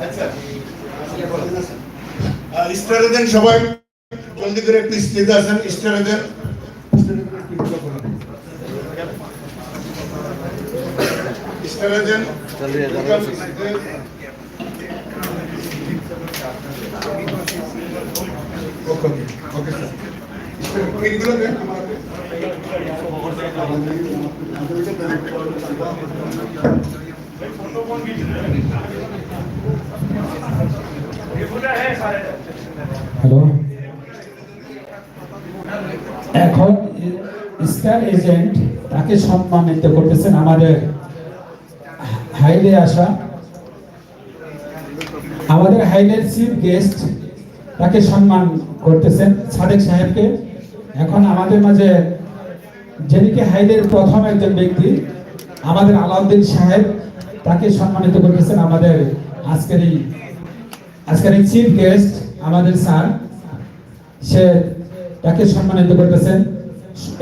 আচ্ছা। আর দেন সবাই। জলদি করে একটু স্টেজে আসেন স্টারে দেন। স্টারে দেন। ওকে ওকে স্যার। এইগুলো দেন আমাকে। হ্যালো? এখন স্টার এজেন্ট তাকে সম্মানিত করতেছেন আমাদের হাইলে আসা। আমাদের হাইলের চিফ গেস্ট তাকে সম্মান করতেছেন সাদেক সাহেবকে। এখন আমাদের মাঝে যেদিকে হাইলের প্রথম একজন ব্যক্তি, আমাদের আলাউদ্দিন সাহেব তাকে সম্মানিত করতেছেন আমাদের আজকের এই আজকের এই চিফ গেস্ট আমাদের স্যার, সে তাকে সম্মানিত করতেছেন।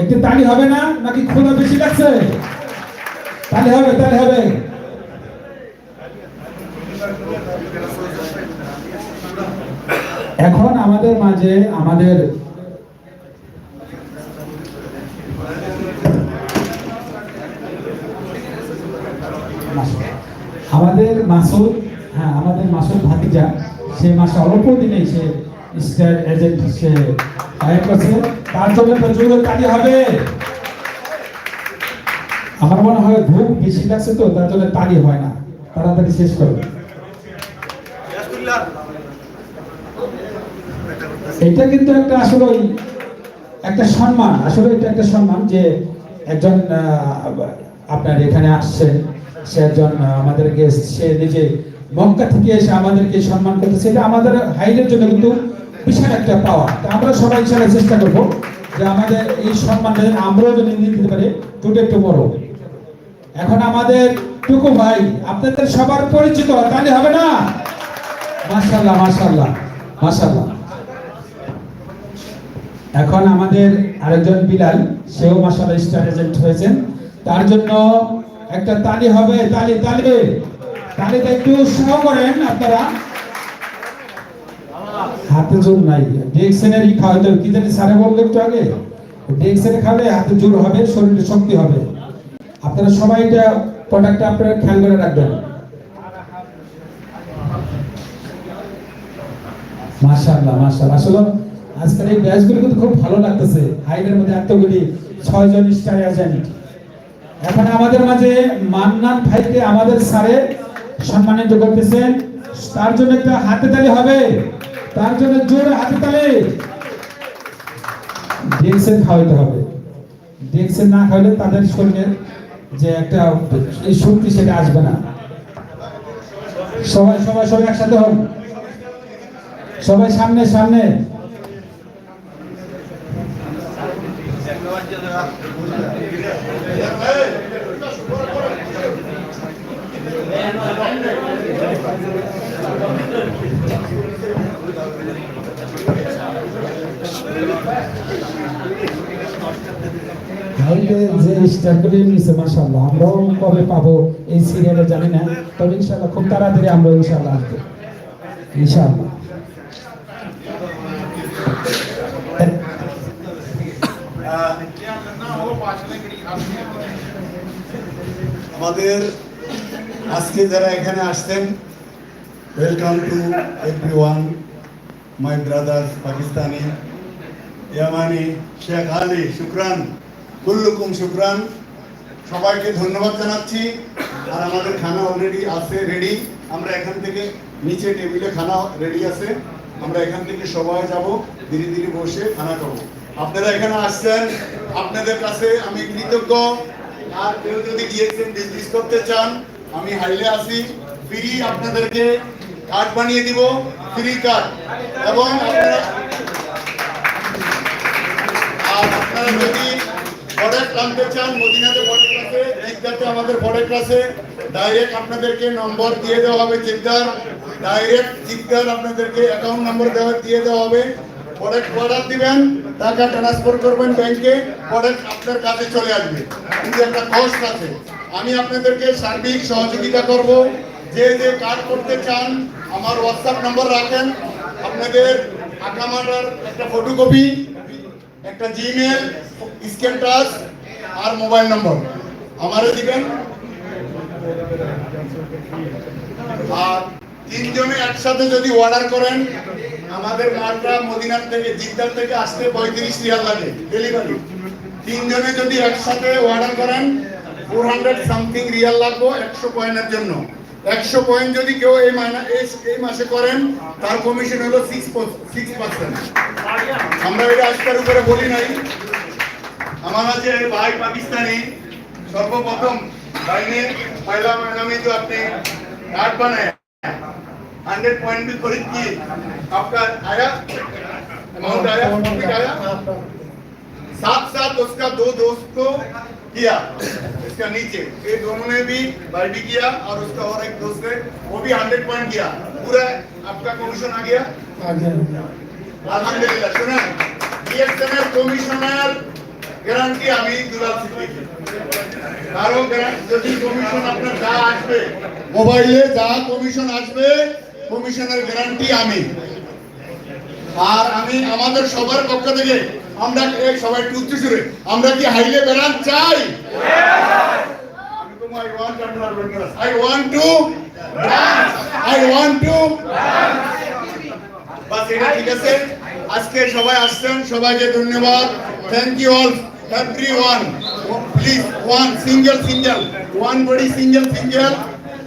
একটি তালি হবে না, নাকি খোলা বেশি লাগছে? তালি হবে তালি হবে। এখন আমাদের মাঝে আমাদের আমাদের মাসুদ হ্যাঁ আমাদের মাসুদ ভাতিজা। সে মাসে অল্প দিনেই সে স্টার এজেন্ট সে কায়েম করছে। তার জন্য প্রচুর কাজে হবে। আমার মনে হয় ভুক বেশি লাগছে তো, তার জন্য তালি হয় না। তাড়াতাড়ি শেষ করবে। এটা কিন্তু একটা আসলে একটা সম্মান, আসলে এটা একটা সম্মান যে একজন আপনার এখানে আসছেন সে একজন আমাদের গেস্ট সে নিজে মক্কা থেকে এসে আমাদেরকে সম্মান করতেছে। এটা আমাদের হাইলের জন্য কিন্তু বিশাল একটা পাওয়া তা আমরা সবাই ইনশাআল্লাহ চেষ্টা করব যে আমাদের এই সম্মানটা আমরাও যদি দিতে পারি দুটো একটু বড় এখন আমাদের টুকু ভাই, আপনাদের সবার পরিচিত, তাহলে হবে না? মাশাল্লাহ মাশাল্লাহ মাশাল্লাহ এখন আমাদের আরেকজন বিলাল, সেও মাসাল্লাহ স্টার এজেন্ট হয়েছেন। তার জন্য একটা তালি হবে, তালি তালি। তালিটা একটু উৎসাহ করেন আপনারা। হাতে জোর নাই। ডিএক্সেনের ই খাওয়াইতে হবে। কি জানি স্যারে বলল একটু আগে? ডিএক্সেনে খাবে, হাতে জোর হবে, শরীরে শক্তি হবে। আপনারা সবাই এটা প্রোডাক্টটা আপনারা খেয়াল করে রাখবেন। মাশাআল্লাহ মাশাআল্লাহ। আসলে আজকের এই ব্যাচগুলো কিন্তু খুব ভালো লাগতেছে। হাইডের মধ্যে এতগুলি ছয়জন স্টার এজেন্ট এখন আমাদের মাঝে মান্নান ভাইকে আমাদের স্যারে সম্মানিত করতেছেন। তার জন্য একটা হাতে তালি হবে। তার জন্য জোরে হাতে তালি। ডেক্সেন খাওয়াইতে হবে। ডেক্সেন না খাওয়াইলে তাদের শরীরের যে একটা এই শক্তি সেটা আসবে না। সবাই সবাই সবাই একসাথে হন। সবাই সামনে সামনে। যে স্টারগুলি নিয়েছে, মাশাআল্লাহ, আমরাও কবে পাবো এই সিরিয়ালে জানি না, তবে ইনশাআল্লাহ খুব তাড়াতাড়ি আমরা ইনশাআল্লাহ আসব। ইনশাআল্লাহ। আমাদের আজকে যারা এখানে আসছেন welcome to everyone my brothers Pakistani Yemeni sheikh Ali শুক্রান কুল্লুকুম শুক্রান সবাইকে ধন্যবাদ জানাচ্ছি। আর আমাদের খানা অলরেডি আছে রেডি আমরা এখান থেকে নিচে টেবিলে খানা রেডি আছে। আমরা এখান থেকে সবাই যাব, ধীরে ধীরে বসে খানা খাব। আপনারা এখানে আসছেন, আপনাদের কাছে আমি কৃতজ্ঞ। আর কেউ যদি গিয়েছেন বিজনেস করতে চান আমি হাইলে আসি ফ্রি আপনাদেরকে কার্ড বানিয়ে দিব ফ্রি কার্ড এবং আপনারা আর আপনারা যদি প্রোডাক্ট আনতে চান, মদিনাতে প্রোডাক্ট আছে জিদ্দাতে আমাদের প্রোডাক্ট আছে ডাইরেক্ট আপনাদেরকে নম্বর দিয়ে দেওয়া হবে জিদ্দার ডাইরেক্ট জিদ্দার আপনাদেরকে অ্যাকাউন্ট নম্বর দেওয়া দিয়ে দেওয়া হবে। প্রোডাক্ট অর্ডার দিবেন, টাকা ট্রান্সফার করবেন ব্যাংকে প্রোডাক্ট আপনার কাছে চলে আসবে। কিন্তু একটা কস্ট আছে। আমি আপনাদেরকে সার্বিক সহযোগিতা করব। যে যে কাজ করতে চান, আমার হোয়াটসঅ্যাপ নম্বর রাখেন। আপনাদের আকামাটার একটা ফটোকপি একটা জিমেল স্ক্যান টাচ আর মোবাইল নম্বর আমারও দিবেন। আর তিনজনে একসাথে যদি অর্ডার করেন, আমাদের মালটা মদিনার থেকে, জিদ্দার থেকে আসতে পঁয়ত্রিশ রিয়াল লাগে। ডেলিভারি তিনজনে যদি একসাথে অর্ডার করেন ফোর হান্ড্রেড সামথিং রিয়াল লাগবে একশো কয়েনের জন্য একশো কয়েন যদি কেউ এই মাইনা এই- এই মাসে করেন তার কমিশন হলো সিক্স সিক্স পার্সেন্ট আমরা এটা আজকের উপরে বলি নাই আমার আছে ভাই পাকিস্তানি सर्वप्रथम भाई ने पहला महीना में जो आपने कार्ड बनाया हंड्रेड पॉइंट भी खरीद किए आपका आया अमाउंट आया प्रॉफिट आया साथ साथ उसका दो दोस्त को किया इसका नीचे ये दोनों ने भी पार्टी किया और उसका और एक दोस्त है वो भी हंड्रेड पॉइंट किया पूरा आपका कमीशन आ गया আলহামদুলিল্লাহ শুনেন বিএসএনএল কমিশনার গ্যারান্টি আমি দুলাল সিদ্দিকী আরো গ্যারান্টি যদি কমিশন আপনার যা আসবে মোবাইলে যা কমিশন আসবে কমিশনের গ্যারান্টি আমি আর আমি আমাদের সবার পক্ষ থেকে আমরা সবাই উচ্চ সুরে আমরা কি হাইলে বেড়ান চাই? I want to dance. I want to বাস এটা ঠিক আছে। আজকে সবাই আসছেন সবাইকে ধন্যবাদ। Thank you all every one please one single single one body single single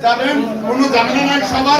যাবেন? কোনো ঝামেলা নাই সবার।